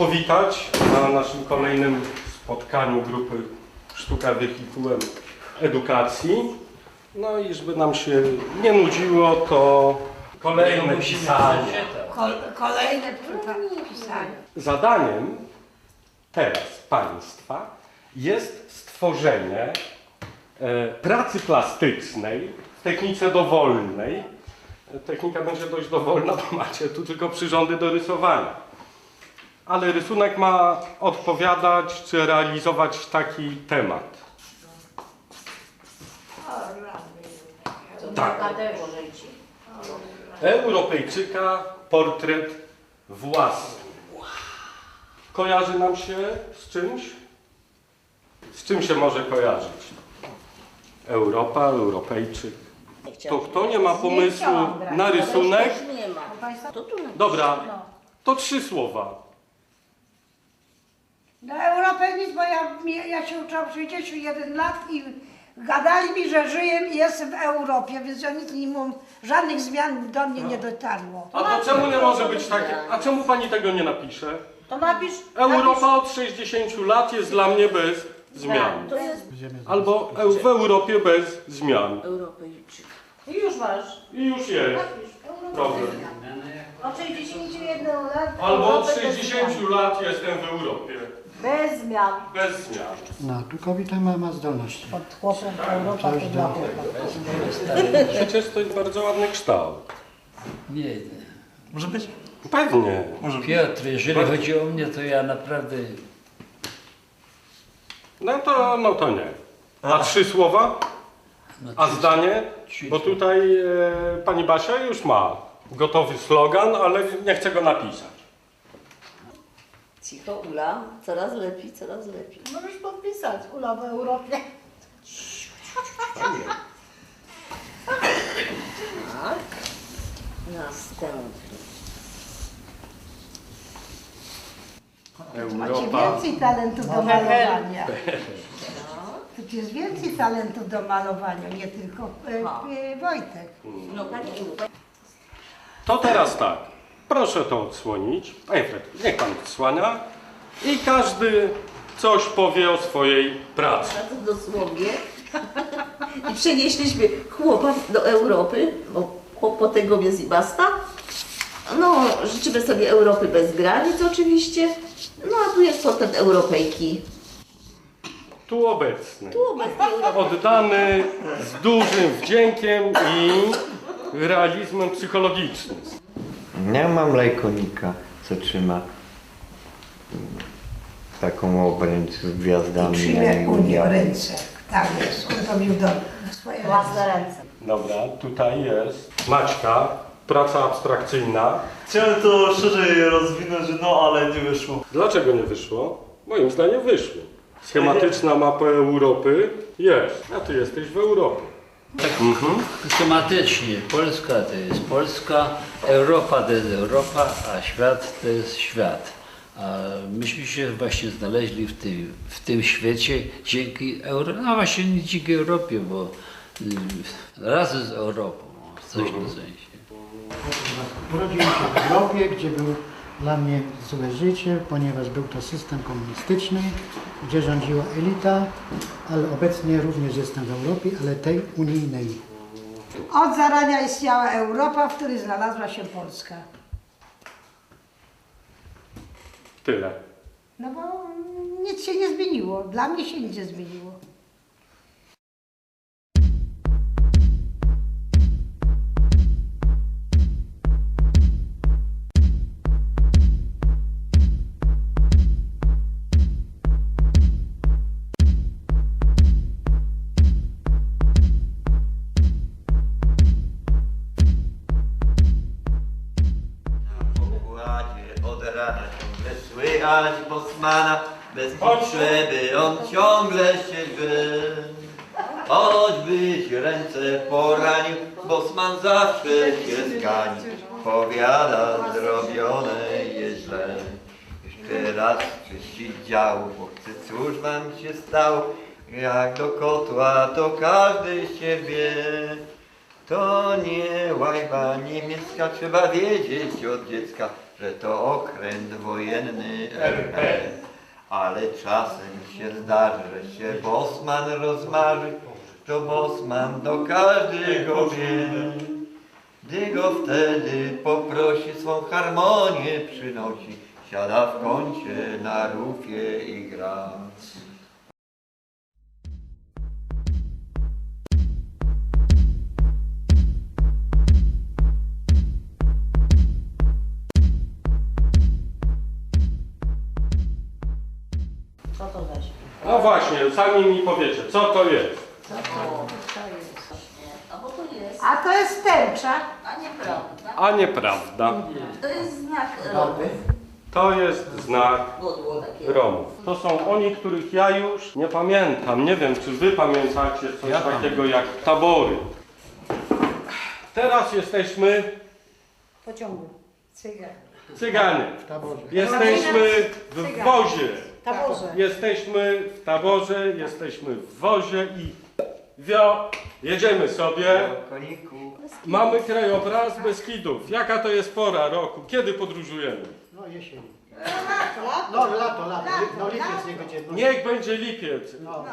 powitać na naszym kolejnym spotkaniu grupy Sztuka Wehikułem Edukacji. No i żeby nam się nie nudziło, to kolejne pisanie. Kol, kolejne pisanie. Zadaniem teraz Państwa jest stworzenie e, pracy plastycznej w technice dowolnej. E, Technika będzie dość dowolna, bo macie tu tylko przyrządy do rysowania. Ale rysunek ma odpowiadać czy realizować taki temat. Tak. Europejczyka portret własny. Kojarzy nam się z czymś? Z czym się może kojarzyć? Europa, Europejczyk. To kto nie ma pomysłu na rysunek? Nie ma. To tu napisz. Dobra, to trzy słowa. Na Europę nic, bo ja, ja się uczyłam 61 lat i gadali mi, że żyję i jestem w Europie, więc ja nic nie mam, żadnych zmian do mnie nie dotarło. A to czemu nie może być takie? A czemu pani tego nie napisze? To napisz. Europa od 60 lat jest dla mnie bez zmian. To jest Albo w Europie bez zmian. Europejczyk. I już masz. I już jest problem. Od 61 lat. Albo od 60 lat jestem w Europie. Bez zmian. Bez zmian. No, tu kobieta ma, ma zdolności. Pod chłopem Europa Coś to do-. Przecież to jest bardzo ładny kształt. Nie. Może być? Pewnie. Piotr, jeżeli chodzi o mnie, to ja naprawdę No to, no to nie. A trzy słowa? no, A zdanie? Bo tutaj e, pani Basia już ma gotowy slogan, ale nie chce go napisać. Cicho, Ula. Coraz lepiej, coraz lepiej. Możesz podpisać, Ula w Europie. Tak. Następny. Macie Europa. więcej talentów do malowania. Tu jest więcej talentów do malowania, nie tylko e, e, Wojtek. No, pani. To teraz tak. Proszę to odsłonić. Fred, niech pan odsłania. I każdy coś powie o swojej pracy. Bardzo dosłownie. I przenieśliśmy chłopa do Europy, bo chłop po tego jest i basta. No, życzymy sobie Europy bez granic oczywiście. No, a tu jest portret Europejki. Tu obecny. Tu Europa. Oddany z dużym wdziękiem i realizmem psychologicznym. Ja mam lajkonika, co trzyma mm, taką obręcz z gwiazdami na Przyjmie głowie. ręce. Tak jest, on to wziął do swoje własne ręce. Dobra, tutaj jest Maćka, praca abstrakcyjna. Chciałem to szerzej rozwinąć, no ale nie wyszło. Dlaczego nie wyszło? Moim zdaniem wyszło. Schematyczna mapa Europy jest, a ty jesteś w Europie. Mhm. schematycznie Polska to jest Polska, Europa to jest Europa, a świat to jest świat. A myśmy się właśnie znaleźli w tym, w tym świecie dzięki Euro, no właśnie nie dzięki Europie, bo y, razem z Europą, w coś w tym sensie. Urodziłem się w Europie, gdzie był dla mnie złe życie, ponieważ był to system komunistyczny, gdzie rządziła elita, ale obecnie również jestem w Europie, ale tej unijnej. Od zarania istniała Europa, w której znalazła się Polska. Tyle. No bo nic się nie zmieniło. Dla mnie się nic nie zmieniło. Słychać Bosmana Bez potrzeby on ciągle się wie Choćbyś ręce poranił Bosman zawsze się zgani Powiada zrobione jest źle. Jeszcze raz czyścić działo Bo chcę cóż wam się stało? Jak do kotła to każdy się wie To nie łajba niemiecka, trzeba wiedzieć od dziecka, że to okręt wojenny RP. Ale czasem się zdarzy, że się bosman rozmarzy, to bosman do każdego wie. Gdy go wtedy poprosi, swą harmonię przynosi, siada w kącie na rufie i gra. Właśnie, sami mi powiecie, co to jest? Co to? A bo to jest, A to jest tęcza. a nieprawda. A nieprawda. To jest znak Romów. To jest znak. Romów. To są oni, których ja już nie pamiętam. Nie wiem, czy wy pamiętacie coś takiego jak tabory. Teraz jesteśmy Pociągu. Cygan. cyganie. W taborze. Jesteśmy w wozie. Taborze. Jesteśmy w taborze, jesteśmy w wozie i wio, jedziemy sobie. Koniku. Mamy krajobraz Beskidów. Jaka to jest pora roku? Kiedy podróżujemy? No jesień. No lato, lato. No lipiec nie będzie. No, Niech będzie lipiec. no.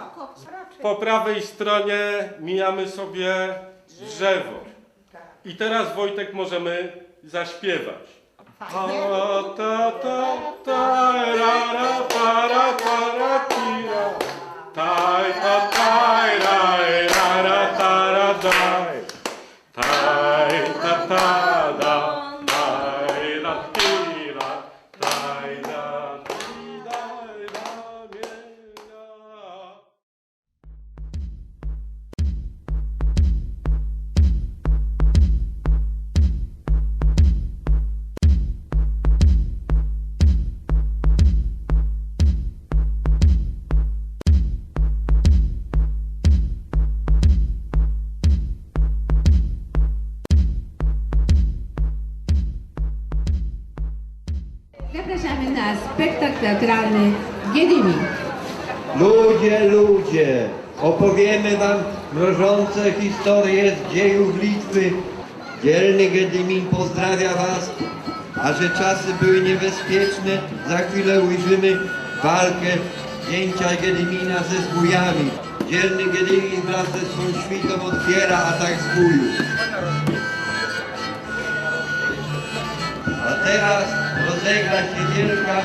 Po prawej stronie mijamy sobie drzewo. I teraz Wojtek możemy zaśpiewać. Ta, ta, ta, spektakl teatralny Wiedymin. Ludzie, ludzie, opowiemy wam mrożące historie z dziejów Litwy. Dzielny Gedymin pozdrawia was, a że czasy były niebezpieczne, za chwilę ujrzymy walkę księcia Gedymina ze zbójami. Dzielny Gedymin wraz ze swą świtą otwiera atak zbójów. A teraz rozegra się wielka,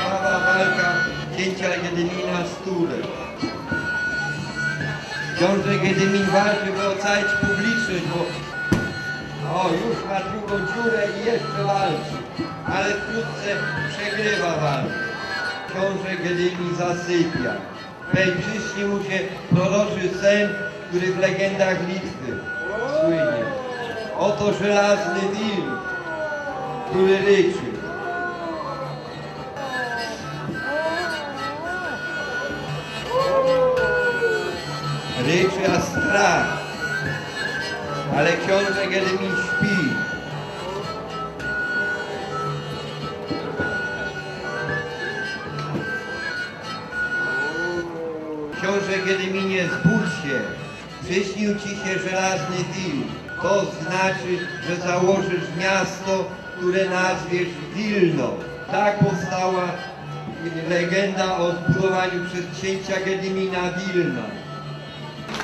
krwawa walka księcia Gedymina z Turem. Książę Gedymin walczy, by ocalić publiczność, bo o, już ma drugą dziurę i jeszcze walczy, ale wkrótce przegrywa walkę. Książę Gedymin zasypia. Wej przyśni mu się proroczy sen, który w legendach Litwy słynie. Oto żelazny wilk, który ryczy. Ryczy a strach. Ale książę Gedymin śpi. Książę Gedyminie, zbudź się. Przyśnił ci się żelazny wilk. To znaczy, że założysz miasto, które nazwiesz Wilno. Tak powstała legenda o zbudowaniu przez księcia Gedymina Wilna.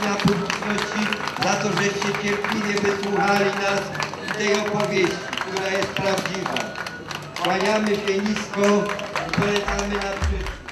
Na publiczności za to, żeście cierpliwie wysłuchali nas i tej opowieści, która jest prawdziwa. Kłaniamy się nisko i polecamy na przyszłość.